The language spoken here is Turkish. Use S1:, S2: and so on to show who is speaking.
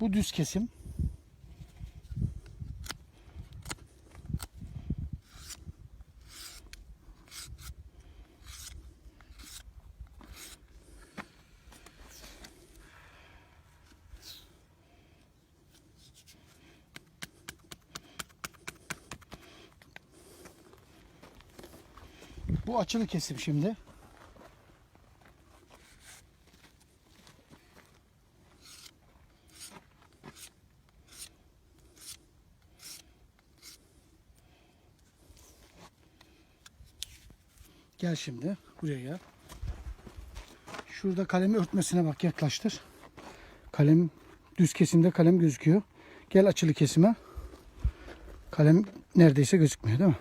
S1: Bu düz kesim. Bu açılı kesim şimdi. Gel şimdi buraya. Şurada kalemi örtmesine bak yaklaştır. Kalem düz kesimde kalem gözüküyor. Gel açılı kesime. Kalem neredeyse gözükmüyor değil mi?